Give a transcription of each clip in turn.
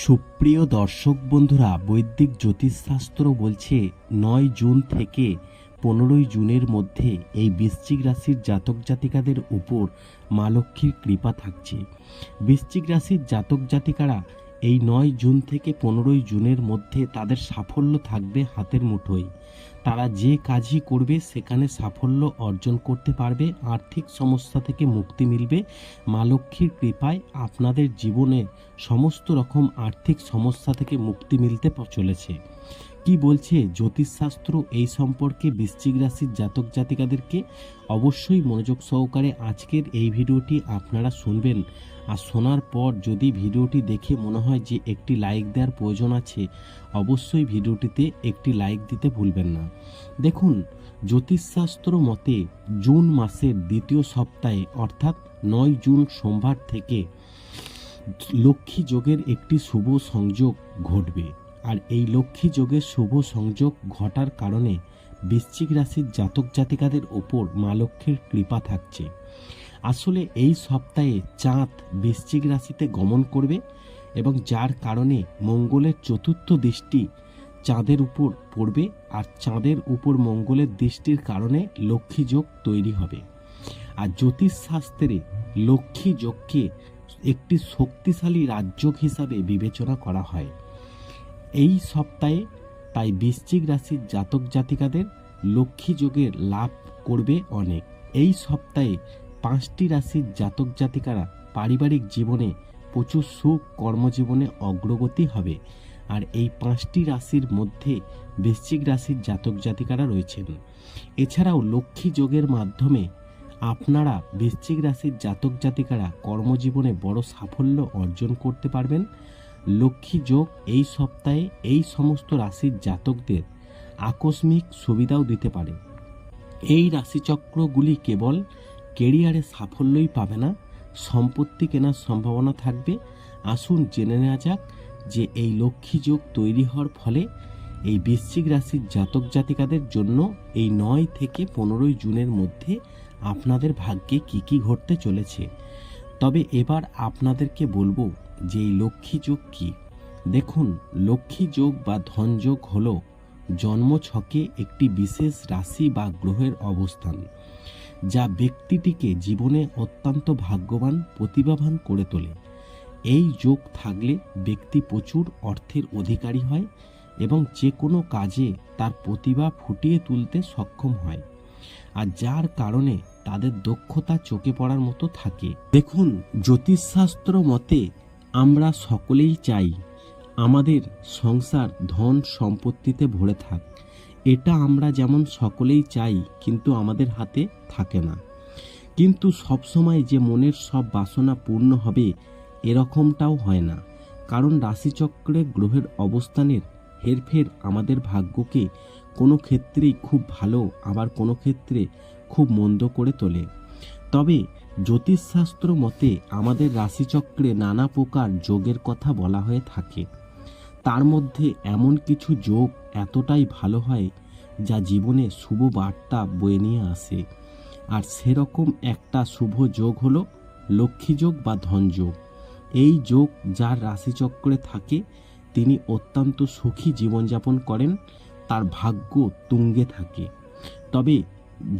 সুপ্রিয় দর্শক বন্ধুরা, বৈদিক জ্যোতিষশাস্ত্র বলছে নয় জুন থেকে পনেরোই জুনের মধ্যে এই বৃশ্চিক রাশির জাতক জাতিকাদের উপর মা লক্ষ্মীর কৃপা থাকছে। বৃশ্চিক রাশির জাতক জাতিকারা এই নয় জুন থেকে পনেরোই জুনের মধ্যে তাদের সাফল্য থাকবে হাতের মুঠোয়। তারা যে কাজই করবে, সেখানে সাফল্য অর্জন করতে পারবে, আর্থিক সমস্যা থেকে মুক্তি মিলবে। মা লক্ষ্মীর কৃপায় আপনাদের জীবনে সমস্ত রকম আর্থিক সমস্যা থেকে মুক্তি মিলতে চলেছে। কি বলছে জ্যোতিষশাস্ত্র এই সম্পর্কে বৃশ্চিক রাশির জাতক জাতিকাদেরকে? অবশ্যই মনোযোগ সহকারে আজকের এই ভিডিওটি আপনারা শুনবেন। আর শোনার পর যদি ভিডিওটি দেখে মনে হয় যে একটি লাইক দেওয়ার প্রয়োজন আছে, অবশ্যই ভিডিওটিতে একটি লাইক দিতে ভুলবেন না। দেখুন, জ্যোতিষশাস্ত্র মতে জুন মাসের দ্বিতীয় সপ্তাহে, অর্থাৎ নয় জুন সোমবার থেকে লক্ষ্মী যোগের একটি শুভ সংযোগ ঘটবে। আর এই লক্ষ্মী যোগের শুভ সংযোগ ঘটার কারণে বৃশ্চিক রাশির জাতক জাতিকাদের ওপর মা লক্ষ্মীর কৃপা থাকছে। আসলে এই সপ্তাহে চাঁদ বৃশ্চিক রাশিতে গমন করবে এবং যার কারণে মঙ্গলের চতুর্থ দৃষ্টি চাঁদের উপর পড়বে আর চাঁদের উপর মঙ্গলের দৃষ্টির কারণে লক্ষ্মী যোগ তৈরি হবে। আর জ্যোতিষশাস্ত্রে লক্ষ্মী যোগকে একটি শক্তিশালী রাজযোগ হিসাবে বিবেচনা করা হয়। এই সপ্তাহে তাই বৃশ্চিক রাশির জাতক জাতিকাদের লক্ষ্মী যোগের লাভ করবে অনেক। এই সপ্তাহে পাঁচটি রাশির জাতক জাতিকারা পারিবারিক জীবনে প্রচুর সুখ কর্মজীবনে অগ্রগতি হবে আর এই পাঁচটি রাশির মধ্যে বৃশ্চিক রাশির জাতক জাতিকারা রয়েছেন। এছাড়াও লক্ষ্মী যোগের মাধ্যমে আপনারা বৃশ্চিক রাশির জাতক জাতিকারা কর্মজীবনে বড় সাফল্য অর্জন করতে পারবেন। লক্ষ্মী যোগ এই সপ্তাহে এই সমস্ত রাশির জাতকদের আকস্মিক সুবিধাও দিতে পারে। এই রাশিচক্রগুলি কেবল কেরিয়ারে সাফল্যই পাবে না, সম্পত্তি কেনার সম্ভাবনা থাকবে। আসুন জেনে নেওয়া যাক যে এই লক্ষ্মী যোগ তৈরি হওয়ার ফলে এই বৃশ্চিক রাশির জাতক জাতিকাদের জন্য এই নয় থেকে পনেরোই জুনের মধ্যে আপনাদের ভাগ্যে কি কি ঘটতে চলেছে। তবে এবার আপনাদেরকে বলব যে এই লক্ষ্মী যোগ কি? দেখুন, লক্ষ্মী যোগ বা ধনযোগ হল জন্মছকে একটি বিশেষ রাশি বা গ্রহের অবস্থান, যা ব্যক্তিটিকে জীবনে অত্যন্ত ভাগ্যবান প্রতিভাবান করে তোলে। এই যোগ থাকলে ব্যক্তি প্রচুর অর্থের অধিকারী হয় এবং যে কোনো কাজে তার প্রতিভা ফুটিয়ে তুলতে সক্ষম হয়, আর যার কারণে তাদের দক্ষতা চোখে পড়ার মতো থাকে। দেখুন, জ্যোতিষশাস্ত্র মতে আমরা সকলেই চাই আমাদের সংসার ধন সম্পত্তিতে ভরে থাক। এটা আমরা যেমন সকলেই চাই, কিন্তু আমাদের হাতে থাকে না। কিন্তু সবসময় যে মনের সব বাসনা পূর্ণ হবে, এরকমটাও হয় না। কারণ রাশিচক্রে গ্রহের অবস্থানের হেরফের আমাদের ভাগ্যকে কোনো ক্ষেত্রেই খুব ভালো, আবার কোনো ক্ষেত্রে খুব মন্দ করে তোলে। তবে জ্যোতিষশাস্ত্র মতে আমাদের রাশিচক্রে নানা প্রকার যোগের কথা বলা হয়ে থাকে। তার মধ্যে এমন কিছু যোগ এতটাই ভালো হয় যা জীবনে শুভ বার্তা বয়ে নিয়ে আসে। আর সেরকম একটা শুভ যোগ হলো লক্ষ্মী যোগ বা ধনযোগ এই যোগ যার রাশিচক্রে থাকে, তিনি অত্যন্ত সুখী জীবনযাপন করেন, তার ভাগ্য তুঙ্গে থাকে। তবে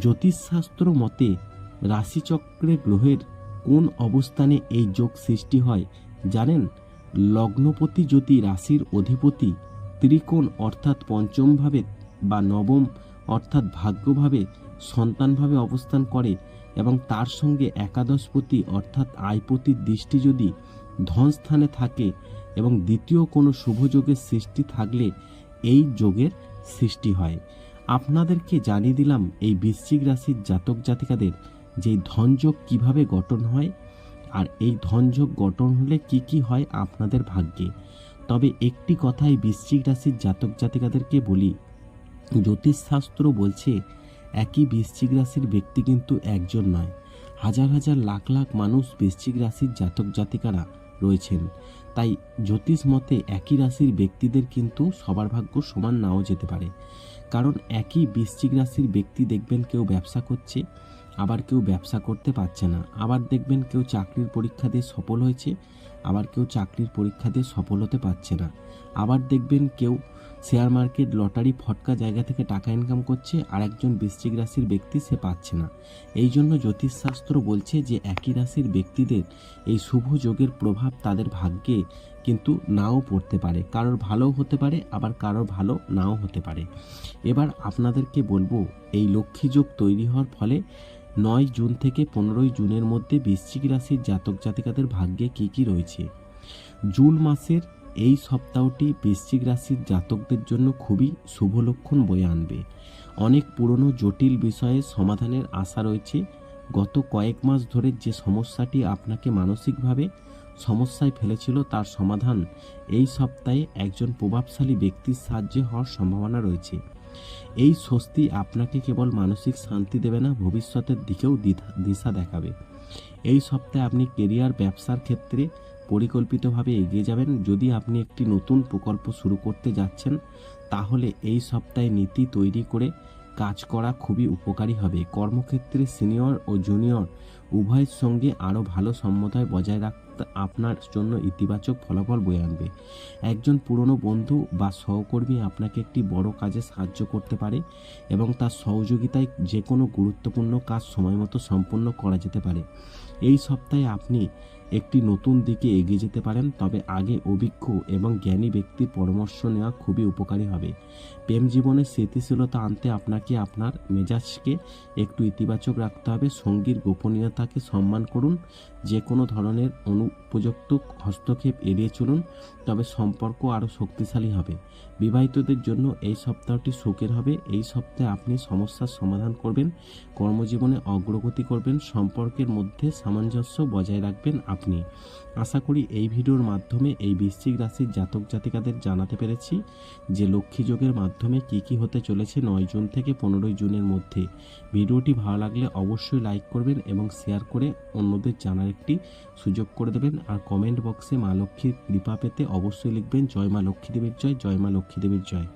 জ্যোতিষশাস্ত্র মতে রাশিচক্রে গ্রহের কোন অবস্থানে এই যোগ সৃষ্টি হয় জানেন? লগ্নপতি যদি রাশির অধিপতি ত্রিকোণ অর্থাৎ পঞ্চমভাবে বা নবম অর্থাৎ ভাগ্যভাবে সন্তানভাবে অবস্থান করে এবং তার সঙ্গে একাদশপতি অর্থাৎ আয়পতির দৃষ্টি যদি ধনস্থানে থাকে এবং দ্বিতীয় কোনো শুভযোগের সৃষ্টি থাকলে এই যোগের সৃষ্টি হয়। আপনাদেরকে জানিয়ে দিলাম এই বৃশ্চিক রাশির জাতক জাতিকাদের যে ধনযোগ কীভাবে গঠন হয় আর এই ধনযোগ গঠন হলে কি কি হয় আপনাদের ভাগ্যে। তবে একটি কথাই বৃশ্চিক রাশির জাতক জাতিকাদেরকে বলি, জ্যোতিষশাস্ত্র বলছে, একই বৃশ্চিক রাশির ব্যক্তি কিন্তু একজন নয়। হাজার হাজার লাখ লাখ মানুষ বৃশ্চিক রাশির জাতক জাতিকারা রয়েছেন। তাই জ্যোতিষ মতে একই রাশির ব্যক্তিদের কিন্তু সবার ভাগ্য সমান নাও যেতে পারে। কারণ একই বৃশ্চিক রাশির ব্যক্তি দেখবেন কেউ ব্যবসা করছে আবার কেউ ব্যবসা করতে পারছে না। আবার দেখবেন কেউ চাকরির পরীক্ষা দিয়ে সফল হয়েছে, আবার কেউ চাকরির পরীক্ষা দিয়ে সফল হতে পারছে না। আবার দেখবেন কেউ শেয়ার মার্কেট, লটারি, ফটকা জায়গা থেকে টাকা ইনকাম করছে আর একজন বৃশ্চিক রাশির ব্যক্তি সে পাচ্ছে না। এই জন্য জ্যোতিষশাস্ত্র বলছে যে একই রাশির ব্যক্তিদের এই শুভ যোগের প্রভাব তাদের ভাগ্যে কিন্তু নাও পড়তে পারে। কারোর ভালোও হতে পারে, আবার কারোর ভালো নাও হতে পারে। এবার আপনাদেরকে বলব, এই লক্ষ্মী যোগ তৈরি হওয়ার ফলে নয় জুন থেকে পনেরোই জুনের মধ্যে বৃশ্চিক রাশির জাতক জাতিকাদের ভাগ্যে কী কী রয়েছে? জুন মাসের এই সপ্তাহটি বৃশ্চিক রাশির জাতকদের জন্য খুবই শুভ লক্ষণ বয়ে আনবে। অনেক পুরনো জটিল বিষয়ে সমাধানের আশা রয়েছে। গত কয়েক মাস ধরে যে সমস্যাটি আপনাকে মানসিকভাবে সমস্যায় ফেলেছিল তার সমাধান এই সপ্তাহে একজন প্রভাবশালী ব্যক্তির সাহায্যে হওয়ার সম্ভাবনা রয়েছে। এই স্বস্তি আপনাকে কেবল মানসিক শান্তি দেবে না, ভবিষ্যতের দিকেও দিশা দেখাবে। এই সপ্তাহে আপনি কেরিয়ার ব্যবসার ক্ষেত্রে পরিকল্পিতভাবে এগিয়ে যাবেন। যদি আপনি একটি নতুন প্রকল্প শুরু করতে যাচ্ছেন, তাহলে এই সপ্তাহে নীতি তৈরি করে কাজ করা খুবই উপকারী হবে। কর্মক্ষেত্রে সিনিয়র ও জুনিয়র উভয়ের সঙ্গে আরও ভালো সম্মতয় বজায় রাখতে আপনার জন্য ইতিবাচক ফলাফল বয়ে আনবে। একজন পুরনো বন্ধু বা সহকর্মী আপনাকে একটি বড় কাজে সাহায্য করতে পারে এবং তার সহযোগিতায় যে কোনো গুরুত্বপূর্ণ কাজ সময়মতো সম্পন্ন করা যেতে পারে। এই সপ্তাহে আপনি একটি নতুন দিকে এগিয়ে যেতে পারেন, তবে আগে অভিজ্ঞ এবং জ্ঞানী ব্যক্তির পরামর্শ নেওয়া খুবই উপকারী হবে। প্রেম জীবনে স্থিতিশীলতা আনতে আপনাকে আপনার মেজাজকে একটু ইতিবাচক রাখতে হবে। সঙ্গীর গোপনীয়তাকে সম্মান করুন। যে কোনো ধরনের অনুপযুক্ত হস্তক্ষেপ এড়িয়ে চলুন, তবে সম্পর্ক আরও শক্তিশালী হবে। বিবাহিতদের জন্য এই সপ্তাহটি সুখের হবে। এই সপ্তাহে আপনি সমস্যার সমাধান করবেন, কর্মজীবনে অগ্রগতি করবেন, সম্পর্কের মধ্যে সামঞ্জস্য বজায় রাখবেন আপনি। আশা করি এই ভিডিওর মাধ্যমে এই বৃশ্চিক রাশির জাতক জাতিকাদের জানাতে পেরেছি যে লক্ষ্মী যোগের মাধ্যমে কি কি হতে চলেছে নয় জুন থেকে পনেরোই জুনের মধ্যে। ভিডিওটি ভালো লাগলে অবশ্যই লাইক করবেন এবং শেয়ার করে অন্যদের জানার একটি সুযোগ করে দেবেন আর কমেন্ট বক্সে মা লক্ষ্মীর কৃপা পেতে অবশ্যই লিখবেন, জয় মা লক্ষ্মীদেবের জয় জয় মা লক্ষ্মীদেবের জয়।